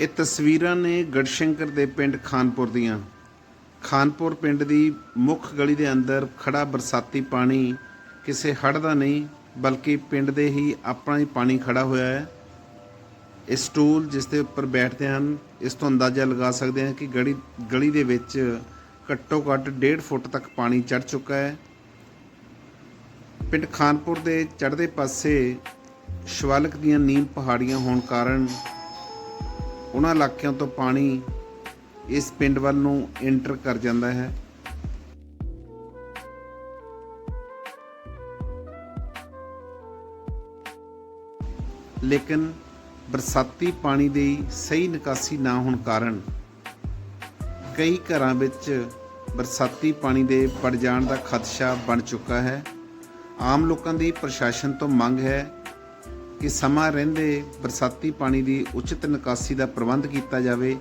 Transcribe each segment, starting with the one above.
ਇਹ ਤਸਵੀਰਾਂ ਨੇ ਗੜਸ਼ੰਕਰ ਦੇ ਪਿੰਡ ਖਾਨਪੁਰ ਦੀਆਂ। ਖਾਨਪੁਰ ਪਿੰਡ ਦੀ ਮੁੱਖ ਗਲੀ ਦੇ ਅੰਦਰ ਖੜਾ ਬਰਸਾਤੀ ਪਾਣੀ ਕਿਸੇ ਹੜ੍ਹ ਦਾ ਨਹੀਂ, ਬਲਕਿ ਪਿੰਡ ਦੇ ਹੀ ਆਪਣਾ ਹੀ ਪਾਣੀ ਖੜਾ ਹੋਇਆ ਹੈ। ਇਹ ਸਟੂਲ ਜਿਸ ਦੇ ਉੱਪਰ ਬੈਠਦੇ ਹਨ, ਇਸ ਤੋਂ ਅੰਦਾਜ਼ਾ ਲਗਾ ਸਕਦੇ ਹਾਂ ਕਿ ਗਲੀ ਗਲੀ ਦੇ ਵਿੱਚ ਘੱਟੋ ਘੱਟ 1.5 ਫੁੱਟ ਤੱਕ ਪਾਣੀ ਚੜ ਚੁੱਕਾ ਹੈ। ਪਿੰਡ ਖਾਨਪੁਰ ਦੇ ਚੜ੍ਹਦੇ ਪਾਸੇ ਸ਼ਿਵਾਲਿਕ ਦੀਆਂ ਨੀਮ ਪਹਾੜੀਆਂ ਹੋਣ ਕਾਰਨ ਉਹਨਾਂ ਇਲਾਕਿਆਂ ਤੋਂ ਪਾਣੀ ਇਸ ਪਿੰਡ ਵੱਲ ਨੂੰ ਐਂਟਰ ਕਰ ਜਾਂਦਾ ਹੈ। ਲੇਕਿਨ ਬਰਸਾਤੀ ਪਾਣੀ ਦੀ ਸਹੀ ਨਿਕਾਸੀ ਨਾ ਹੋਣ ਕਾਰਨ ਕਈ ਘਰਾਂ ਵਿੱਚ ਬਰਸਾਤੀ ਪਾਣੀ ਦੇ ਵੜ ਜਾਣ ਦਾ ਖਦਸ਼ਾ ਬਣ ਚੁੱਕਾ ਹੈ। ਆਮ ਲੋਕਾਂ ਦੀ ਪ੍ਰਸ਼ਾਸਨ ਤੋਂ ਮੰਗ ਹੈ ਕਿ ਸਮਾਂ ਰਹਿੰਦੇ ਬਰਸਾਤੀ ਪਾਣੀ ਦੀ ਉਚਿਤ ਨਿਕਾਸੀ ਦਾ ਪ੍ਰਬੰਧ ਕੀਤਾ ਜਾਵੇ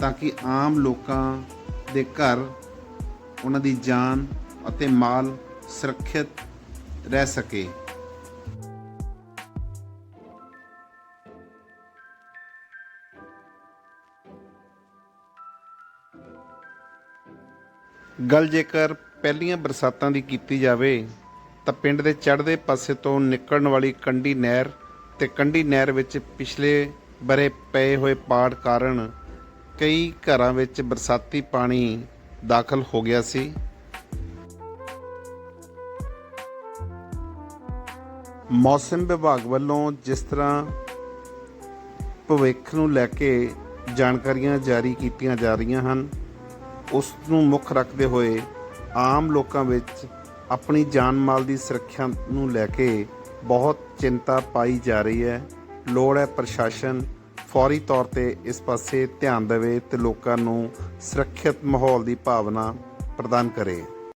ਤਾਂ ਕਿ ਆਮ ਲੋਕਾਂ ਦੇ ਘਰ, ਉਹਨਾਂ ਦੀ ਜਾਨ ਅਤੇ ਮਾਲ ਸੁਰੱਖਿਅਤ ਰਹਿ ਸਕੇ। ਗੱਲ ਜੇਕਰ ਪਹਿਲੀਆਂ ਬਰਸਾਤਾਂ ਦੀ ਕੀਤੀ ਜਾਵੇ, ਤਾਂ ਪਿੰਡ ਦੇ ਚੜ੍ਹਦੇ ਪਾਸੇ ਤੋਂ ਨਿਕਲਣ ਵਾਲੀ ਕੰਢੀ ਨਹਿਰ ਤੇ ਕੰਢੀ ਨਹਿਰ ਵਿੱਚ ਪਿਛਲੇ ਬਰੇ ਪਏ ਹੋਏ ਪਾੜ ਕਾਰਨ ਕਈ ਘਰਾਂ ਵਿੱਚ ਬਰਸਾਤੀ ਪਾਣੀ ਦਾਖਲ ਹੋ ਗਿਆ ਸੀ। ਮੌਸਮ ਵਿਭਾਗ ਵੱਲੋਂ ਜਿਸ ਤਰ੍ਹਾਂ ਭਵਿੱਖ ਨੂੰ ਲੈ ਕੇ ਜਾਣਕਾਰੀਆਂ ਜਾਰੀ ਕੀਤੀਆਂ ਜਾ ਰਹੀਆਂ ਹਨ, ਉਸ ਨੂੰ ਮੁੱਖ ਰੱਖਦੇ ਹੋਏ ਆਮ ਲੋਕਾਂ ਵਿੱਚ ਆਪਣੀ ਜਾਨ ਮਾਲ ਦੀ ਸੁਰੱਖਿਆ ਨੂੰ ਲੈ ਕੇ ਬਹੁਤ ਚਿੰਤਾ ਪਾਈ ਜਾ ਰਹੀ ਹੈ। ਲੋੜ ਹੈ ਪ੍ਰਸ਼ਾਸਨ ਫੌਰੀ ਤੌਰ ਤੇ ਇਸ ਪਾਸੇ ਧਿਆਨ ਦੇਵੇ ਤੇ ਲੋਕਾਂ ਨੂੰ ਸੁਰੱਖਿਅਤ ਮਾਹੌਲ ਦੀ ਭਾਵਨਾ ਪ੍ਰਦਾਨ ਕਰੇ।